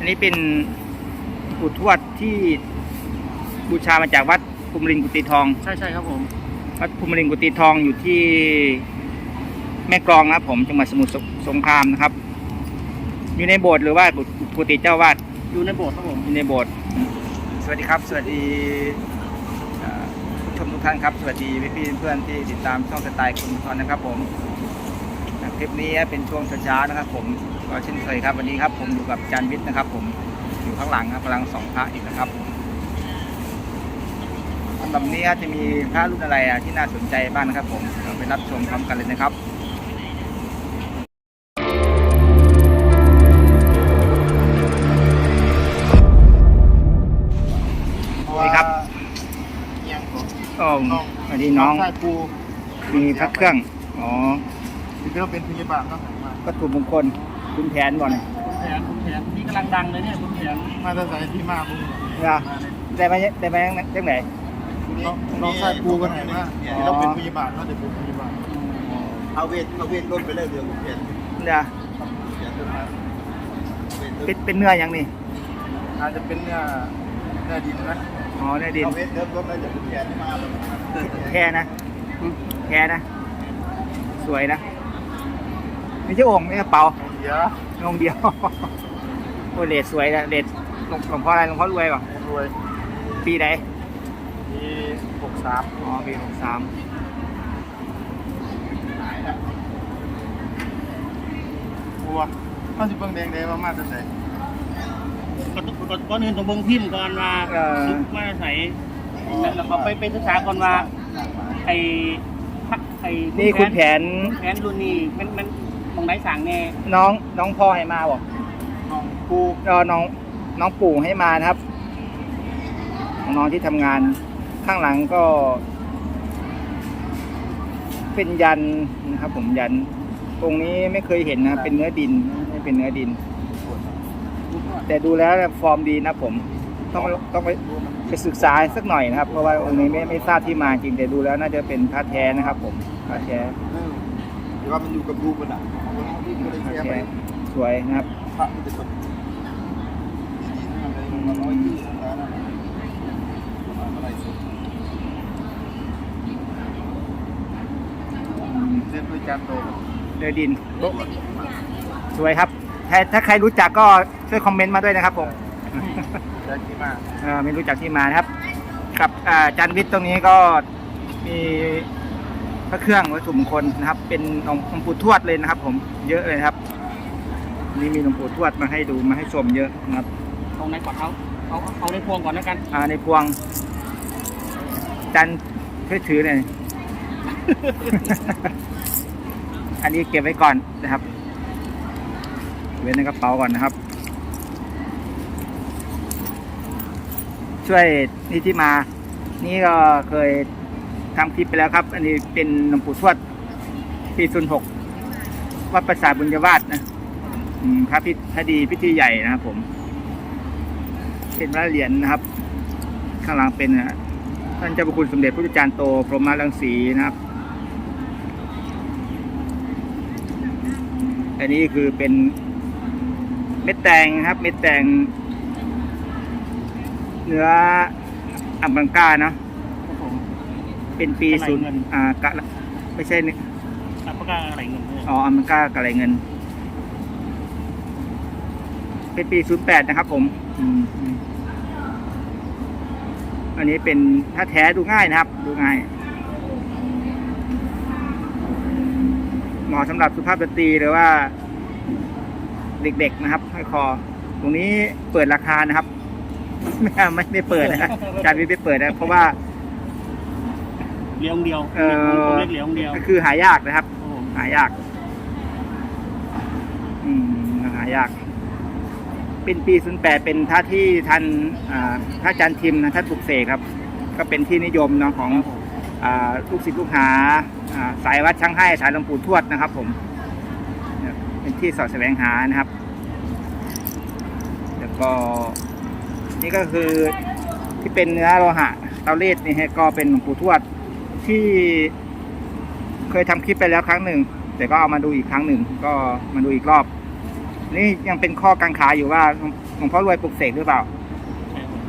อันนี้เป็นปู่ทวดที่บูชามาจากวัดภูมิรินทร์กุฏิทอง ใช่ใช่ครับผม วัดภูมิรินทร์กุฏิทองอยู่ที่แม่กลองนะครับผมจังหวัดสมุทรสงครามนะครับ อยู่ในโบสถ์หรือว่ากุกุฏิเจ้าวาดอยู่ในโบสถ์ครับผมอยู่ในโบสถ์สวัสดีครับ สวัสดีเอ่อผู้ชมทุกท่านครับ สวัสดีพี่พี่ๆเพื่อนที่ติดตามช่องสไตล์คุณทอนนะครับผมคลิปนี้เป็นช่วงเช้าๆนะครับผม ก็เช่นเคยครับวันนี้ครับผมอยู่กับอาจารย์วิทย์นะครับ ผมอยู่ข้างหลังครับกำลังสองพระอีกนะครับสำหรับนี้จะมีพระรุ่นอะไรอะที่น่าสนใจบ้างนะครับ ผมเราไปรับชมพร้อมกันเลยนะครับเพราะสวัว่าสดีครับยังของก็สวัสดีน้องชายปูมีพระเครื่องอ๋อที่เขาเป็นพยาบาลเนาะมาวัตถุมงคล คุณแผนบ่เนี่ยคุณแผนคุณแผนที่กำลังดังเลยเนี่ยคุณแผนมาตั้งแต่ที่มามึงนะได้ไหมได้ไหมจังไหนน้องน้องชายปูกันไหนมาที่เราเป็นพยาบาลเนาะเดี๋ยวเป็นพยาบาลเอาเวทเอาเวทล้นไปเลยเรือผมเปลี่ยนนะเปลี่ยนต้นไม้เวทเป็นเป็นเนื้อยังนี่อาจจะเป็นเนื้อเนื้อดินนะอ๋อเนื้อดินเอาเวทเริ่มล้นเลยเดี๋ยวผมเปลี่ยนมาแล้วแค่นะแค่นะ สวยนะไม่ใช่โองค์ไม่ใช่กระเป๋า เดี๋ยวองค์เดียว โอ้เลดสวยนะเลดหลวงหลวงพ่ออะไรหลวงพ่อรวยป่ะรวยปีไหนมีหกสามอ๋อปีหกสามบัวข้าวสิบเบิ้งแดงแดงมามาจะใส่ก่อนก่อนก่อนอื่นต้องเบิ่งพิมพ์ก่อนว่าซุปมาใส่แล้วก็ไปไปศึกษาก่อนว่าไอ้พระไอ้นี่คุณแผน แผนรุ่นนี้มันมัน มองได้สั่งแน่น้องน้องพ่อให้มาบอกน้องปูก็น้องน้องปู่ให้มานะครับ น้องที่ทำงานข้างหลังก็ เป็นยันนะครับ ผมยัน ตรงนี้ไม่เคยเห็นนะครับเป็นเนื้อดินไม่เป็นเนื้อดิน แต่ดูแล้วฟอร์มดีนะผม ต้องต้องไปไปศึกษาสักหน่อยนะครับ เพราะว่าองค์นี้ไม่ไม่ทราบที่มาจริงแต่ดูแล้วน่าจะเป็นพระแท้นะครับ ผมพระแท้หรือ ว่ามันอยู่กับรูปมันอะก็เลยแค่ไปสวยนะครับพระมันจะตกดีๆอะไรน้อยยี่สิบแล้วนะอะไรสุดเรียนด้วยจานโตเนื้อดิน สวยครับถ้าถ้าใครรู้จักก็ช่วยคอมเมนต์มาด้วยนะครับผมที่มาอ่อไม่รู้จักที่มานะครับ กับอ่าจันวิทย์ตรงนี้ก็มี พระเครื่องวัตถุมงคลนะครับ เป็นหลวงหลวงปู่ทวดเลยนะครับ ผมเยอะเลยนะครับ นี่มีหลวงปู่ทวดมาให้ดูมาให้ชมเยอะนะครับตรงไหนก่อนเอาเอาเอาในพวงก่อนแล้วกัน อ่าในพวงจันช่วยถือหน่อย อันนี้เก็บไว้ก่อนนะครับ เว้นในกระเป๋าก่อนนะครับ ช่วยนี่ที่มา นี่ก็เคย ทำคลิปไปแล้วครับ อันนี้เป็นหลวงปู่ทวดปีศูนย์หกวัดประสาทบุญญาวาสนะอืมพระพิธดีพิธีใหญ่นะครับผมเป็นพระเหรียญนะครับ ข้างหลังเป็นนะท่านเจ้าพระคุณสมเด็จพระจุจารย์โต พรหมารังสีนะครับ อันนี้คือเป็นเม็ดแตงครับ เม็ดแตงเนื้ออัมบังกาเนาะ เป็นปีกะไหล่ศูนย์เงินอ่ากะไม่ใช่นี่รับประกันอะไรเงินเนี่ยอ๋ออัมบังกากะไรเงิน เป็นปีศูนย์แปดนะครับผมอืมอืมอันนี้เป็นถ้าแท้ดูง่ายนะครับ ดูง่ายเหมาะสำหรับสุภาพสตรีหรือว่า เด็กๆนะครับห้อยคอ ตรงนี้เปิดราคานะครับ ไม่ไม่ไม่เปิดนะอาจารย์วิทย์ไม่เปิดนะเพราะว่า เหลียวเดียวเอ่อผมเรียกเหลียวเดียวก็คือหายากนะครับครับผมหายาก อืมหายาก เป็นปีศูนย์แปดเป็นท่าที่ท่านอ่าท่านอาจารย์ทิมนะท่านปลุกเสกครับ ก็เป็นที่นิยมเนาะของครับผมอ่าลูกศิษย์ลูกหาอ่าสายวัดช่างให้สายหลวงปู่ทวดนะครับผมเนี่ยเป็นที่สอดแสวงหานะครับ แล้วก็ นี่ก็คือที่เป็นเนื้อโลหะเตาเลดนี่ฮะก็เป็นหลวงปู่ทวด ที่เคยทำคลิปไปแล้วครั้งหนึ่ง แต่ก็เอามาดูอีกครั้งหนึ่ง ก็มาดูอีกรอบ นี่ยังเป็นข้อกังขาอยู่ว่าหลวงพ่อรวยปลุกเสกหรือเปล่าใช่ครับ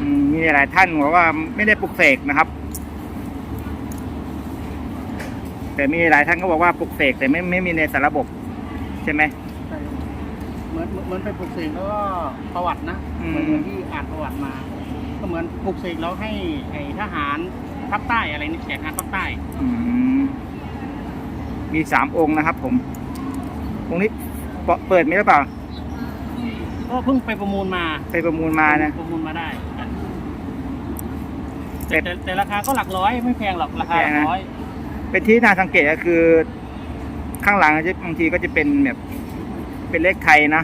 อืมมีหลายท่านบอกว่าไม่ได้ปลุกเสกนะครับ แต่มีหลายท่านก็บอกว่าปลุกเสกแต่ไม่ไม่มีในสารระบบ ใช่ไหมใช่ครับเหมือนเหมือนไปปลุกเสกแล้วก็ประวัตินะอืมเหมือนเหมือนที่อ่านประวัติมา ก็เหมือนปลุกเสกแล้วให้ไอ้ทหาร ภาคใต้อะไรนี่แจกงานภาคใต้อืมมีสามองค์นะครับ ผม องค์นี้เปเปิดไหมหรือเปล่าก็เพิ่งไปประมูลมาไปประมูลมานะ ประมูลมาได้กันแต่แต่แต่แต่ราคาก็หลักร้อยไม่แพงหรอกราคาหลักร้อย เป็นที่น่าสังเกตก็คือ ข้างหลังจะบางทีก็จะเป็นแบบเป็นเลขไทยนะ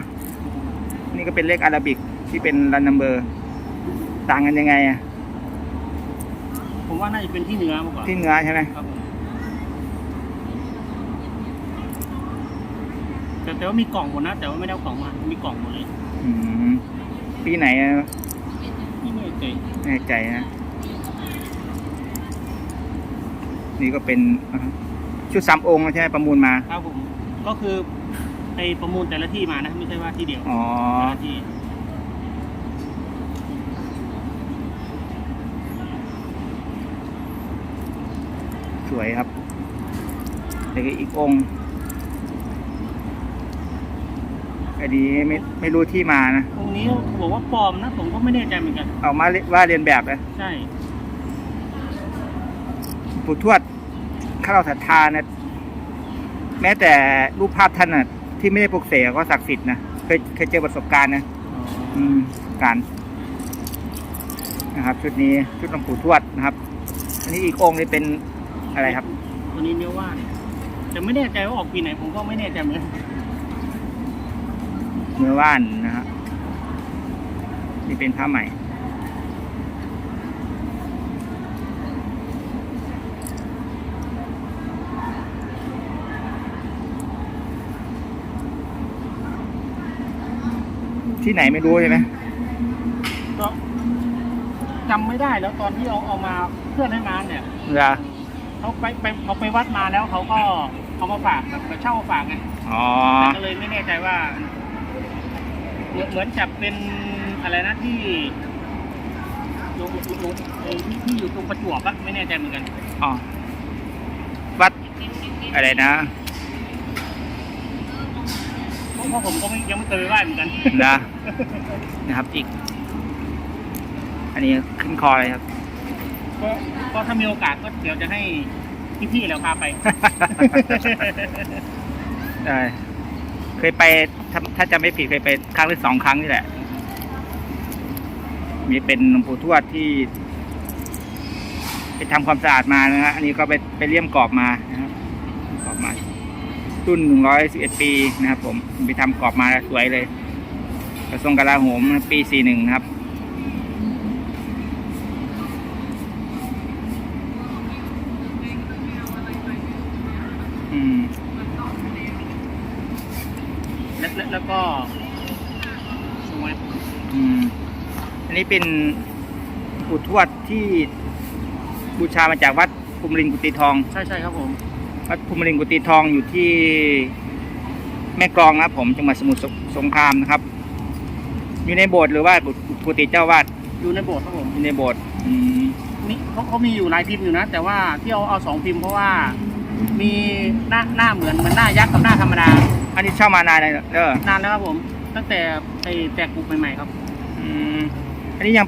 นี่ก็เป็นเลขอาราบิกที่เป็นรันนัมเบอร์ ต่างกันยังไงอะผม ว่าน่าจะเป็นที่เนื้อมากกว่าที่เนื้อใช่ไหมครับผมแต่แต่ว่ามีกล่องหมดนะ แต่ว่าไม่ได้เอากล่องมา มีกล่องหมดเลยอืมปีไหนอะนี่ไม่เคยแน่ใจนะ นี่ก็เป็นอ่าชุดสามองค์ใช่ไหมประมูลมา ครับผม ก็คือไอประมูลแต่ละที่มานะ ไม่ใช่ว่าที่เดียวอ๋อแต่ละที่ สวยครับแล้วก็อีกองค์อันนี้ไม่ไม่รู้ที่มานะองค์นี้เขาบอกว่าปลอมนะ ผมก็ไม่แน่ใจเหมือนกัน เอามาเรียว่าเรียนแบบนะใช่ปู่ทวดข้าเราศรัทธานะแม้แต่รูปภาพท่านน่ะที่ไม่ได้ปลุกเสกก็ศักดิ์สิทธิ์นะเคยเคยเจอประสบการณ์นะอืมประสบการณ์นะครับ ชุดนี้ชุดหลวงปู่ทวดนะครับ อันนี้อีกองค์นี้เป็น อะไรครับ ตัวนี้เนื้อว่านแต่ไม่แน่ใจว่าออกปีไหนผมก็ไม่แน่ใจเหมือนกันเนื้อว่านนะฮะนี่เป็นผ้าใหม่ที่ไหนไม่รู้ใช่ไหมก็จำไม่ได้แล้วตอนที่เอาเอามาเพื่อนให้มาเนี่ยเหรอ เขาไปไปเขาไปวัดมาแล้วเขาก็เอามาฝากแบบเช่ามาฝากไงอ๋อ แต่ก็เลยไม่แน่ใจว่า เหมือนเหมือนจะเป็นอะไรนะที่โรงโรงไอ้ที่ที่อยู่ตรงประจวบอะไม่แน่ใจเหมือนกัน อ๋อ วัดอะไรนะเพราะเพราะผมก็ไม่ยังไม่เคยไปไหว้เหมือนกัน นะ นะครับอีก อันนี้ขึ้นคอเลยครับ ก็ก็ถ้ามีโอกาสก็เดี๋ยวจะให้พี่ๆเราพาไปได้เคยไปถ้าถ้าจำไม่ผิดเคยไปครั้งหรือสองครั้งนี่แหละ มีเป็นหลวงปู่ทวดที่ ไปทำความสะอาดมานะฮะ อันนี้ก็ไปไปเลี่ยมกรอบมานะครับกรอบมารุ่นหนึ่งร้อยสิบเอ็ดปีนะครับผม ไปทำกรอบมาสวยเลยกระทรวงกลาโหมปีสี่หนึ่งนะครับ อืม และและแล้วก็สวยอืมอันนี้เป็นปู่ทวดที่บูชามาจากวัดภูมิลินกุฏิทอง ใช่ใช่ครับผม วัดภูมิลินกุฏิทองอยู่ที่แม่กลองนะครับผมจังหวัดสมุทรสสงครามนะครับ อยู่ในโบสถ์หรือว่ากุกุฏิเจ้าวาดอยู่ในโบสถ์ครับผมอยู่ในโบสถ์อืมนี่เขาเขามีอยู่หลายพิมพ์อยู่นะ แต่ว่าที่เอาเอาสองพิมพ์เพราะว่า มีหน้าหน้าเหมือนเหมือนหน้ายักษ์กับหน้าธรรมดา อันนี้เช่ามานานเลยเด้อนานแล้วครับผม ตั้งแต่ไอ้แตกปลูกใหม่ๆครับ อืมอันนี้ยัง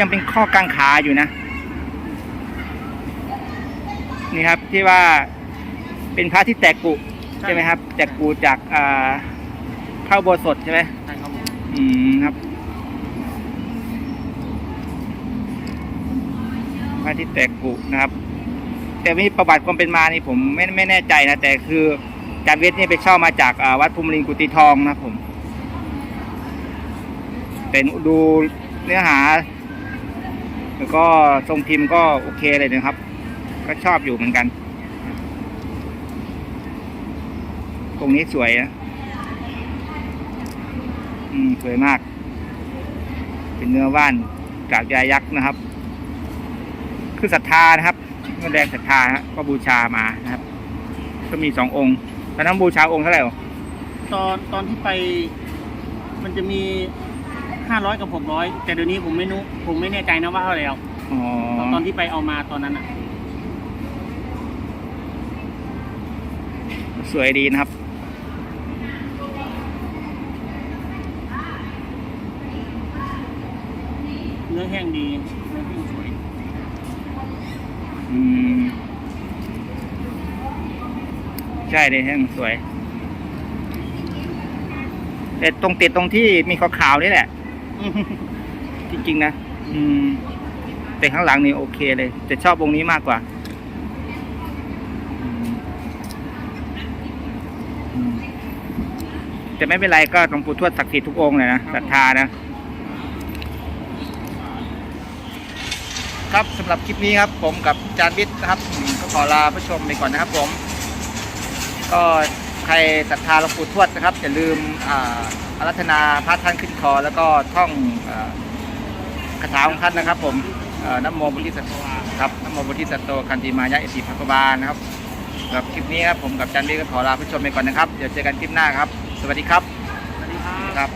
ยังเป็นข้อกังขาอยู่นะ นี่ครับที่ว่าเป็นพระที่แตกกุใช่ใช่ไหมครับ แตกกุจากอ่าเข้าโบสถ์ใช่ไหมใช่ครับผมอืมครับพระที่แตกกุนะครับ แต่มีประวัติความเป็นมานี่ผมไม่ไม่แน่ใจนะแต่คือ จารย์เวทนี่ไปเช่ามาจากวัดภูมิลินกุฏิทองนะครับผมแต่ดูเนื้อหา แล้วก็ทรงพิมพ์ก็โอเคเลยนะครับ ก็ชอบอยู่เหมือนกัน ตรงนี้สวยนะอืมสวยมาก เป็นเนื้อว่านกาบยายักษ์นะครับ คือศรัทธานะครับแรงศรัทธาก็บูชามานะครับ ก็มีสององค์ ตอนนั้นบูชาองค์เท่าไหร่วะตอนตอนที่ไปมันจะมีห้าร้อยกับหกร้อยแต่เดี๋ยวนี้ผมไม่รู้ผมไม่แน่ใจนะว่าเท่าไหร่แล้วอ๋อตอนตอนที่ไปเอามาตอนนั้นอะ สวยดีนะครับ เนื้อแห้งดีเนื้อแห้งสวย อืม ใช่เลยแห้งสวยแต่ตรงติดตรงที่มีขาวๆนี่แหละจริงๆนะอืม แต่ข้างหลังนี่โอเคเลย แต่ชอบวงนี้มากกว่าอืมอืมแต่ไม่เป็นไรก็หลวงปู่ทวดศักดิ์สิทธิ์ทุกองค์เลยนะศรัทธานะ ครับสำหรับคลิปนี้ครับ ผมกับจานวิทย์นะครับอืมก็ขอลาผู้ชมไปก่อนนะครับผม ก็ใครศรัทธาหลวงปู่ทวดนะครับอย่าลืมอ่าอารัธนาพระท่านขึ้นคอ แล้วก็ท่องอ่าคาถาของท่านนะครับ ผมเอ่อนะโมบุริสัตโตครับนะโมบุริสัตโตคันติมายะเอติภควานะครับสำหรับคลิปนี้ครับผมกับจานวิทย์ก็ขอลาผู้ชมไปก่อนนะครับเดี๋ยวเจอกันคลิปหน้าครับ สวัสดีครับสวัสดีครับครับ